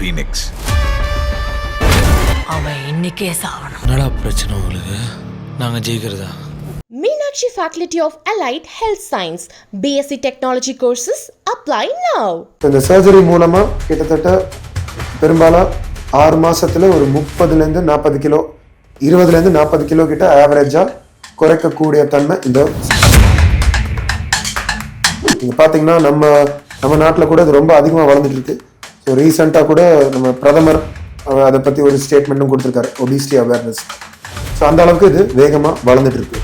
Phoenix அவன் இன்னைக்கே சாவணும். என்னடா பிரச்சனை உங்களுக்கு? நாங்கள் ஜெயிக்கிறதா? Meenakshi Faculty of Allied Health Science, BSc Technology courses apply now. இந்த சர்ஜரி மூலமாக கிட்டத்தட்ட பெரும்பாலும் ஆறு மாசத்துல ஒரு முப்பதுலேருந்து நாற்பது கிலோ இருபதுலேருந்து நாற்பது கிலோ கிட்ட ஆவரேஜாக குறைக்கக்கூடிய தன்மை இந்த நீங்கள் பார்த்தீங்கன்னா நம்ம நம்ம நாட்டில் கூட இது ரொம்ப அதிகமாக வளர்ந்துட்டு இருக்கு. ஸோ ரீசெண்டாக கூட நம்ம பிரதமர் அவர் அதை பற்றி ஒரு ஸ்டேட்மெண்ட்டும் கொடுத்துருக்காரு. ஒபிசிட்டி அவேர்னஸ் ஸோ அந்த அளவுக்கு இது வேகமாக வளர்ந்துட்டு இருக்கு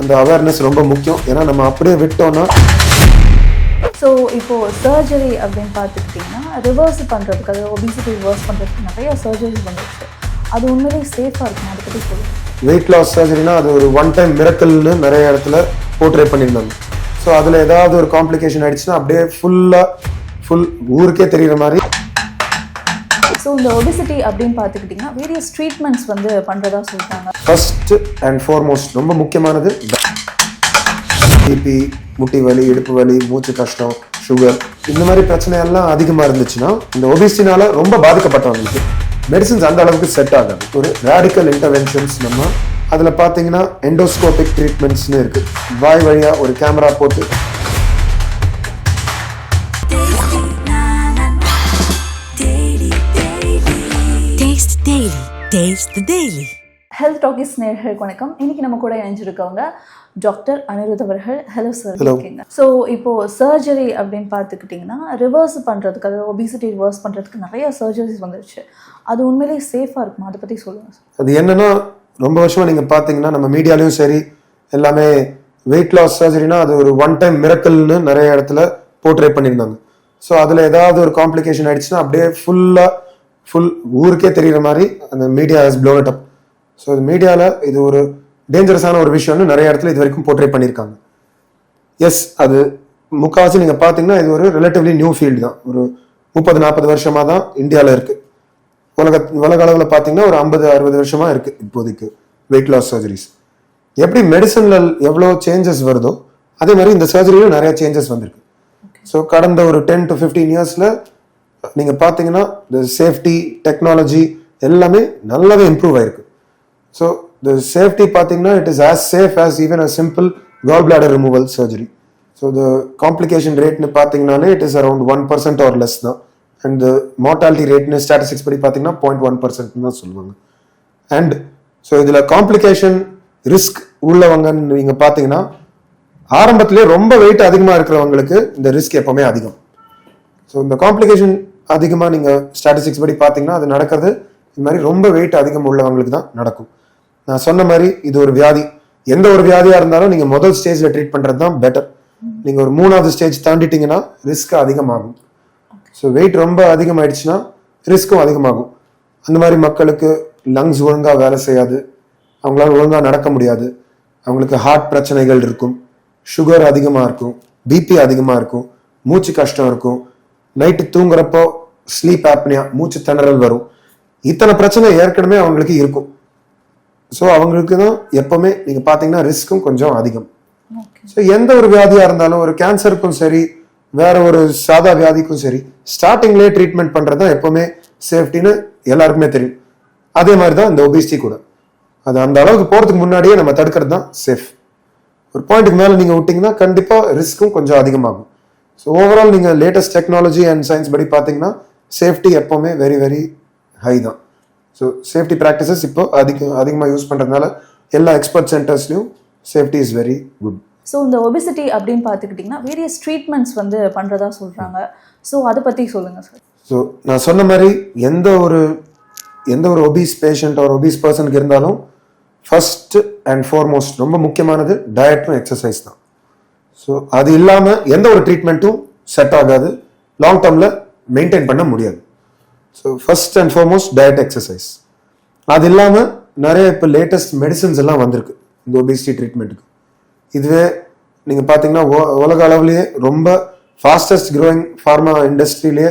அந்த அவேர்னஸ் ரொம்ப முக்கியம். ஏன்னா நம்ம அப்படியே விட்டோம்னா ஸோ இப்போது சர்ஜரி அப்படின்னு பார்த்துக்கிட்டிங்கன்னா ரிவர்ஸ் பண்ணுறதுக்கு அதாவது ஒபிசிட்டி ரிவர்ஸ் பண்ணுறதுக்கு நிறைய சர்ஜரிஸ் வந்துருச்சு. அது உண்மையிலேயே சேஃபாக இருக்கும்? அதை பற்றி சொல்லுங்கள் வெயிட் லாஸ் சர்ஜரினா அது ஒரு ஒன் டைம் மிரக்கல்னு நிறைய இடத்துல போர்ட்ரே பண்ணியிருந்தாங்க. ஸோ அதில் ஏதாவது ஒரு காம்ப்ளிகேஷன் ஆயிடுச்சுன்னா அப்படியே ஃபுல்லாக ஃபுல் ஊருக்கே தெரியுற மாதிரி. ஸோ இந்த ஒபிசிட்டி அப்படின்னு பார்த்துக்கிட்டிங்கன்னா வேரியஸ் ட்ரீட்மெண்ட்ஸ் வந்து பண்ணுறதா சொல்கிறாங்க ஃபர்ஸ்ட் அண்ட் ஃபார்மோஸ்ட் ரொம்ப முக்கியமானது பிபி முட்டி வலி இடுப்பு வலி மூச்சு கஷ்டம் சுகர் இந்த மாதிரி பிரச்சனை எல்லாம் அதிகமாக இருந்துச்சுன்னா இந்த ஒபிசினால ரொம்ப பாதிக்கப்பட்டவங்களுக்கு மெடிசின்ஸ் அந்த அளவுக்கு செட் ஆகாது. ஒரு ரேடிக்கல் இன்டர்வென்ஷன்ஸ் நம்ம அதில் பார்த்தீங்கன்னா எண்டோஸ்கோபிக் ட்ரீட்மெண்ட்ஸ்னு இருக்கு. வாய் வழியாக ஒரு கேமரா போட்டு டேஸ்ட் டெய்லி ஹெல்த் டாக்கிஸ் நேர்களுக்கு வணக்கம். இன்னைக்கு நம்ம கூட இணைஞ்சிருக்கவங்க டாக்டர் அனிருத் அவர்கள். Hello sir Hello. இருக்கீங்க? ஸோ இப்போது சர்ஜரி அப்படின்னு பார்த்துக்கிட்டிங்கன்னா ரிவர்ஸ் பண்ணுறதுக்கு அதாவது ஒபிசிட்டி ரிவர்ஸ் பண்ணுறதுக்கு நிறைய சர்ஜரிஸ் வந்துருச்சு. அது உண்மையிலேயே சேஃபாக இருக்குமா? அதை பற்றி சொல்லுங்கள் அது என்னன்னா ரொம்ப வருஷமா நீங்க பாத்தீங்கன்னா நம்ம மீடியாலயும் சரி எல்லாமே வெயிட் லாஸ் சர்ஜரினா அது ஒரு ஒன் டைம் மிரக்கல்னு நிறைய இடத்துல போர்ட்ரே பண்ணியிருந்தாங்க. ஸோ அதுல ஏதாவது ஒரு காம்ப்ளிகேஷன் ஆயிடுச்சுன்னா அப்படியே ஃபுல்லா ஃபுல் ஊருக்கே தெரிகிற மாதிரி அந்த media has blown up so இது மீடியாவில் இது ஒரு டேஞ்சரஸான ஒரு விஷயம்னு நிறைய இடத்துல இது வரைக்கும் போர்ட்ரேட் பண்ணியிருக்காங்க. எஸ் அது முக்கால்வாசி நீங்கள் பார்த்தீங்கன்னா இது ஒரு ரிலேட்டிவ்லி நியூ ஃபீல்டு தான். ஒரு முப்பது நாற்பது வருஷமாக தான் இந்தியாவில் இருக்குது உலக உலக அளவில் பார்த்தீங்கன்னா ஒரு ஐம்பது அறுபது வருஷமாக இருக்குது இப்போதைக்கு வெயிட் லாஸ் சர்ஜரிஸ் எப்படி மெடிசனில் எவ்வளோ சேஞ்சஸ் வருதோ அதே மாதிரி இந்த சர்ஜரியிலும் நிறைய சேஞ்சஸ் வந்திருக்கு. ஸோ கடந்த ஒரு டென் டு ஃபிஃப்டீன் இயர்ஸில் நீங்கள் பார்த்தீங்கன்னா இந்த சேஃப்டி டெக்னாலஜி எல்லாமே நல்லாவே இம்ப்ரூவ் ஆயிருக்கு. ஸோ த சேஃப்டி பார்த்தீங்கன்னா it is as safe as even a simple gall bladder removal surgery so the complication ரேட்னு பார்த்தீங்கன்னாலே it is around one percent or less தான். அண்ட் மார்டாலிட்டி ரேட்னு ஸ்டாட்டிஸ்டிக்ஸ் படி பார்த்தீங்கன்னா point one percent தான் சொல்லுவாங்க. And so இதில் complication risk உள்ளவங்கன்னு நீங்கள் பார்த்தீங்கன்னா ஆரம்பத்திலே ரொம்ப வெயிட் அதிகமாக இருக்கிறவங்களுக்கு இந்த ரிஸ்க் எப்போவுமே அதிகம். ஸோ இந்த காம்ப்ளிகேஷன் அதிகமாக நீங்கள் ஸ்டாட்டிஸ்டிக்ஸ் படி பார்த்தீங்கன்னா அது நடக்கிறது. இந்த மாதிரி ரொம்ப வெயிட் அதிகம் உள்ளவங்களுக்கு தான் நடக்கும். நான் சொன்ன மாதிரி இது ஒரு வியாதி. எந்த ஒரு வியாதியாக இருந்தாலும் நீங்கள் முதல் ஸ்டேஜில் ட்ரீட் பண்ணுறது தான் பெட்டர் நீங்கள் ஒரு மூணாவது ஸ்டேஜ் தாண்டிட்டீங்கன்னா ரிஸ்க் அதிகமாகும். ஸோ வெயிட் ரொம்ப அதிகமாயிடுச்சுன்னா ரிஸ்க்கும் அதிகமாகும். அந்த மாதிரி மக்களுக்கு லங்ஸ் ஒழுங்காக வேலை செய்யாது. அவங்களால ஒழுங்காக நடக்க முடியாது. அவங்களுக்கு ஹார்ட் பிரச்சனைகள் இருக்கும். சுகர் அதிகமாக இருக்கும். பிபி அதிகமாக இருக்கும். மூச்சு கஷ்டம் இருக்கும். நைட்டு தூங்குறப்போ ஸ்லீப் ஆப்னியா மூச்சு திணறல் வரும். இத்தனை பிரச்சனை ஏற்கனவே அவங்களுக்கு இருக்கும். ஸோ அவங்களுக்கு தான் எப்பவுமே நீங்கள் பார்த்தீங்கன்னா ரிஸ்க்கும் கொஞ்சம் அதிகம். ஸோ எந்த ஒரு வியாதியா இருந்தாலும் ஒரு கேன்சருக்கும் சரி வேற ஒரு சாதா வியாதிக்கும் சரி ஸ்டார்டிங்லேயே ட்ரீட்மெண்ட் பண்றது தான் எப்பவுமே சேஃப்டின்னு எல்லாருக்குமே தெரியும். அதே மாதிரி தான் இந்த ஒபிசிட்டி கூட. அது அந்த அளவுக்கு போறதுக்கு முன்னாடியே நம்ம தடுக்கிறது தான் சேஃப் ஒரு பாயிண்ட்டுக்கு மேலே நீங்க விட்டீங்கன்னா கண்டிப்பா ரிஸ்க்கும் கொஞ்சம் அதிகமாகும். ஸோ ஓவரால் நீங்க லேட்டஸ்ட் டெக்னாலஜி அண்ட் சயின்ஸ் படி பார்த்தீங்கன்னா சேஃப்டி எப்பவுமே வெரி வெரி ஹை தான். ஸோ சேஃப்டி ப்ராக்டிசஸ் இப்போ அதிக அதிகமாக யூஸ் பண்ணுறதுனால எல்லா expert சென்டர்ஸ்லையும் safety is very good so இந்த ஒபிசிட்டி அப்படின்னு பார்த்துக்கிட்டிங்கன்னா வேரியஸ் ட்ரீட்மெண்ட்ஸ் வந்து பண்ணுறதா சொல்கிறாங்க ஸோ அதை பற்றி சொல்லுங்கள் சார் ஸோ நான் சொன்ன மாதிரி எந்த ஒரு எந்த ஒரு ஒபீஸ் பேஷண்ட் ஒரு ஒபீஸ் பர்சனுக்கு இருந்தாலும் ஃபர்ஸ்ட் அண்ட் ஃபார்மோஸ்ட் ரொம்ப முக்கியமானது டயட்டும் எக்ஸசைஸ் தான். ஸோ அது இல்லாமல் எந்த ஒரு ட்ரீட்மெண்ட்டும் செட் ஆகாது. லாங் டேர்மில் மெயின்டைன் பண்ண முடியாது. So first and foremost diet exercise அது இல்லாமல் நிறைய இப்போ லேட்டஸ்ட் மெடிசன்ஸ் எல்லாம் வந்திருக்கு. இந்த ஒபிசிட்டி ட்ரீட்மெண்ட்டுக்கு இதுவே நீங்கள் பார்த்தீங்கன்னா உலக அளவுலேயே ரொம்ப ஃபாஸ்டஸ்ட் க்ரோயிங் ஃபார்மா இண்டஸ்ட்ரியிலேயே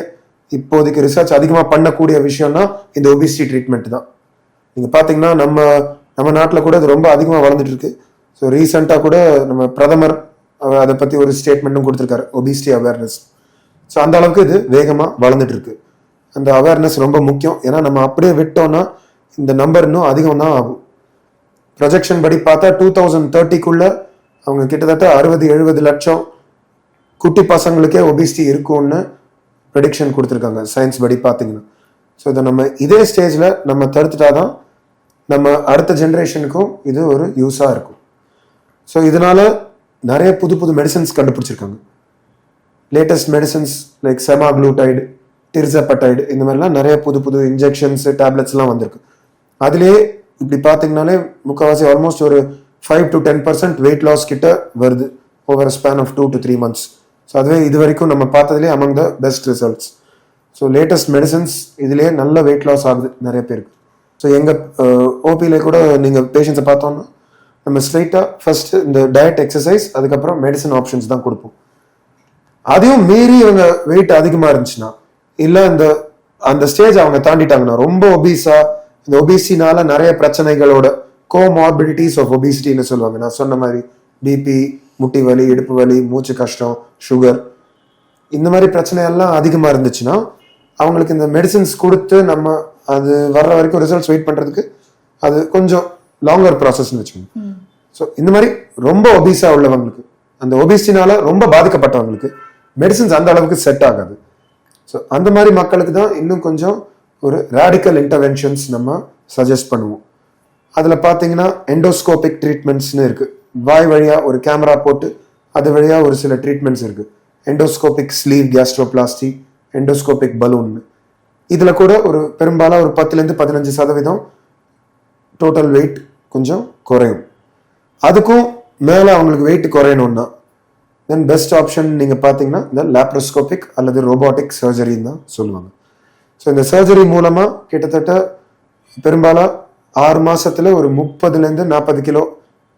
இப்போதைக்கு ரிசர்ச் அதிகமாக பண்ணக்கூடிய விஷயம்னா இந்த ஒபிசிட்டி ட்ரீட்மெண்ட் தான். நீங்கள் பார்த்தீங்கன்னா நம்ம நம்ம நாட்டில் கூட இது ரொம்ப அதிகமாக வளர்ந்துட்டு இருக்கு. ஸோ ரீசெண்டாக கூட நம்ம பிரதமர் அவர் அதை பற்றி ஒரு ஸ்டேட்மெண்ட்டும் கொடுத்துருக்காரு. ஒபிசிட்டி அவேர்னஸ் ஸோ அந்த அளவுக்கு இது வேகமாக வளர்ந்துட்டு இருக்கு அந்த அவேர்னஸ் ரொம்ப முக்கியம். ஏன்னா நம்ம அப்படியே விட்டோம்னா இந்த நம்பர் இன்னும் அதிகம் தான் ஆகும். ப்ரொஜெக்ஷன் படி பார்த்தா டூ தௌசண்ட் தேர்ட்டிக்குள்ளே அவங்க கிட்டத்தட்ட அறுபது எழுபது லட்சம் குட்டி பசங்களுக்கே ஒபிசிட்டி இருக்கும்னு ப்ரெடிக்ஷன் கொடுத்துருக்காங்க சயின்ஸ் படி பார்த்தீங்கன்னா. ஸோ இதை நம்ம இதே ஸ்டேஜில் நம்ம தடுத்துட்டா தான் நம்ம அடுத்த ஜென்ரேஷனுக்கும் இது ஒரு யூஸாக இருக்கும். ஸோ இதனால நிறைய புது புது மெடிசன்ஸ் கண்டுபிடிச்சிருக்காங்க. Latest medicines like semaglutide tirzepatide இந்த மாதிரிலாம் நிறைய புது புது இன்ஜெக்ஷன்ஸ் டேப்லெட்ஸ்லாம் வந்திருக்கு. அதுலேயே இப்படி பார்த்தீங்கனாலே முக்கால்வாசி ஆல்மோஸ்ட் ஒரு five to ten percent weight loss கிட்ட வருது over span of two to three months so அதுவே இது வரைக்கும் நம்ம பார்த்ததுலேயே among the best results so latest medicines இதுலேயே நல்ல வெயிட் லாஸ் ஆகுது நிறைய பேருக்கு. ஸோ எங்கள் ஓபியில் கூட நீங்கள் பேஷண்ட்ஸை பார்த்தோன்னா நம்ம ஸ்ட்ரைட்டாக ஃபர்ஸ்ட் இந்த டயட் எக்ஸசைஸ் அதுக்கப்புறம் மெடிசன் ஆப்ஷன்ஸ் தான் கொடுப்போம். அதையும் மீறி இவங்க வெயிட் அதிகமாக இருந்துச்சுன்னா இல்லை இந்த அந்த ஸ்டேஜ் அவங்க தாண்டிட்டாங்கன்னா ரொம்ப ஒபீஸா இந்த ஒபிசினால நிறைய பிரச்சனைகளோட கோமார்பிடிட்டிஸ் ஆஃப் ஒபிசிட்டின்னு சொல்லுவாங்க. நான் சொன்ன மாதிரி பிபி முட்டி வலி இடுப்பு வலி மூச்சு கஷ்டம் சுகர் இந்த மாதிரி பிரச்சனை எல்லாம் இருந்துச்சுன்னா அவங்களுக்கு இந்த மெடிசின்ஸ் கொடுத்து நம்ம அது வர்ற வரைக்கும் ரிசல்ட்ஸ் வெயிட் பண்ணுறதுக்கு அது கொஞ்சம் லாங்கர் ப்ராசஸ்ன்னு வச்சுக்கோங்க. ஸோ இந்த மாதிரி ரொம்ப ஒபீஸாக உள்ளவங்களுக்கு அந்த ஒபிசினால ரொம்ப பாதிக்கப்பட்டவங்களுக்கு மெடிசின்ஸ் அந்த அளவுக்கு செட் ஆகாது. ஸோ அந்த மாதிரி மக்களுக்கு தான் இன்னும் கொஞ்சம் ஒரு ரேடிக்கல் இன்டர்வென்ஷன்ஸ் நம்ம சஜஸ்ட் பண்ணுவோம். அதில் பார்த்தீங்கன்னா எண்டோஸ்கோபிக் ட்ரீட்மெண்ட்ஸ்னு இருக்குது வாய் வழியாக ஒரு கேமரா போட்டு அது வழியாக ஒரு சில ட்ரீட்மெண்ட்ஸ் இருக்குது endoscopic sleeve gastroplasty endoscopic balloon இதில் கூட ஒரு பெரும்பாலும் ஒரு பத்துலேருந்து பதினஞ்சு சதவீதம் டோட்டல் வெயிட் கொஞ்சம் குறையும். அதுக்கும் மேலே அவங்களுக்கு வெயிட் குறையணும்னா தென் பெஸ்ட் ஆப்ஷன் நீங்கள் பார்த்தீங்கன்னா இந்த லேப்ரோஸ்கோபிக் அல்லது ரோபோட்டிக் சர்ஜரின்னு தான் சொல்லுவாங்க. ஸோ இந்த சர்ஜரி மூலமாக கிட்டத்தட்ட பெரும்பாலும் ஆறு மாதத்தில் ஒரு முப்பதுலேருந்து நாற்பது கிலோ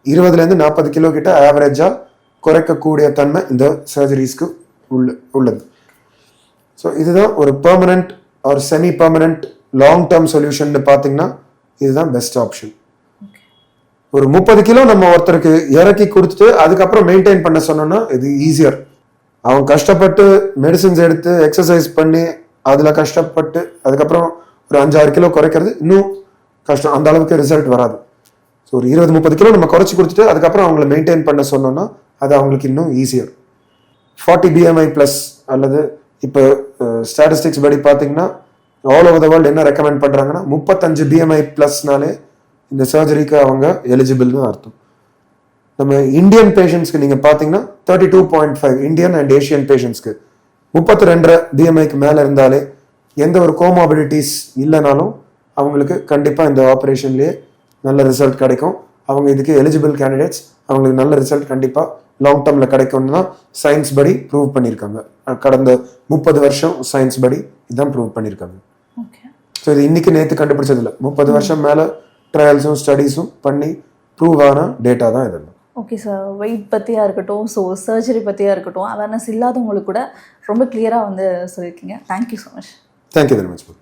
இருபதுலேருந்து நாற்பது கிலோ கிட்ட ஆவரேஜாக குறைக்கக்கூடிய தன்மை இந்த சர்ஜரிஸ்க்கு உள்ள உள்ளது. ஸோ இதுதான் ஒரு பெர்மனன்ட் ஒரு semi permanent long term solution பார்த்தீங்கன்னா இதுதான் பெஸ்ட் ஆப்ஷன் ஒரு முப்பது கிலோ நம்ம ஒருத்தருக்கு இறக்கி கொடுத்துட்டு அதுக்கப்புறம் மெயின்டைன் பண்ண சொன்னோம்னா இது ஈஸியர் அவன் கஷ்டப்பட்டு மெடிசின்ஸ் எடுத்து எக்ஸசைஸ் பண்ணி அதில் கஷ்டப்பட்டு அதுக்கப்புறம் ஒரு அஞ்சாறு கிலோ குறைக்கிறது இன்னும் கஷ்டம். அந்த அளவுக்கு ரிசல்ட் வராது. ஸோ ஒரு இருபது முப்பது கிலோ நம்ம குறைச்சி கொடுத்துட்டு அதுக்கப்புறம் அவங்கள மெயின்டைன் பண்ண சொன்னோம்னா அது அவங்களுக்கு இன்னும் ஈஸியர் ஃபார்ட்டி பிஎம்ஐ ப்ளஸ் அல்லது இப்போ ஸ்டாட்டிஸ்டிக்ஸ் படி பார்த்தீங்கன்னா ஆல் ஓவர் த வேர்ல்டு என்ன ரெக்கமெண்ட் பண்ணுறாங்கன்னா முப்பத்தஞ்சு பிஎம்ஐ ப்ளஸ்னாலே இந்த சர்ஜரிக்கு அவங்க எலிஜிபிள்னு அர்த்தம். நம்ம இந்தியன் பேஷண்ட்ஸ்க்கு நீங்கள் பார்த்தீங்கன்னா thirty two point five Indian and Asian பேஷண்ட்ஸ்க்கு முப்பத்தி ரெண்டரை பிஎம்ஐக்கு மேலே இருந்தாலே எந்த ஒரு கோமாபிலிட்டிஸ் இல்லைனாலும் அவங்களுக்கு கண்டிப்பாக இந்த ஆப்ரேஷன்லேயே நல்ல ரிசல்ட் கிடைக்கும். அவங்க இதுக்கு எலிஜிபிள் கேண்டிடேட்ஸ் அவங்களுக்கு நல்ல ரிசல்ட் கண்டிப்பாக லாங் டேர்மில் கிடைக்கும்னு தான் சயின்ஸ் படி ப்ரூவ் பண்ணியிருக்காங்க. கடந்த முப்பது வருஷம் சயின்ஸ் படி இதான் ப்ரூவ் பண்ணியிருக்காங்க. ஸோ இது இன்னைக்கு நேற்று கண்டுபிடிச்சது இல்லை. முப்பது வருஷம் மேலே ட்ரையல்ஸும் ஸ்டடீஸும் பண்ணி ப்ரூவ் ஆன டேட்டா தான் இதெல்லாம். ஓகே சார் வெயிட் பற்றியாக இருக்கட்டும் ஸோ சர்ஜரி பற்றியாக இருக்கட்டும் அவேர்னஸ் இல்லாதவங்களுக்கு கூட ரொம்ப கிளியராக வந்து சொல்லியிருக்கீங்க. Thank you so much thank you very much ma'am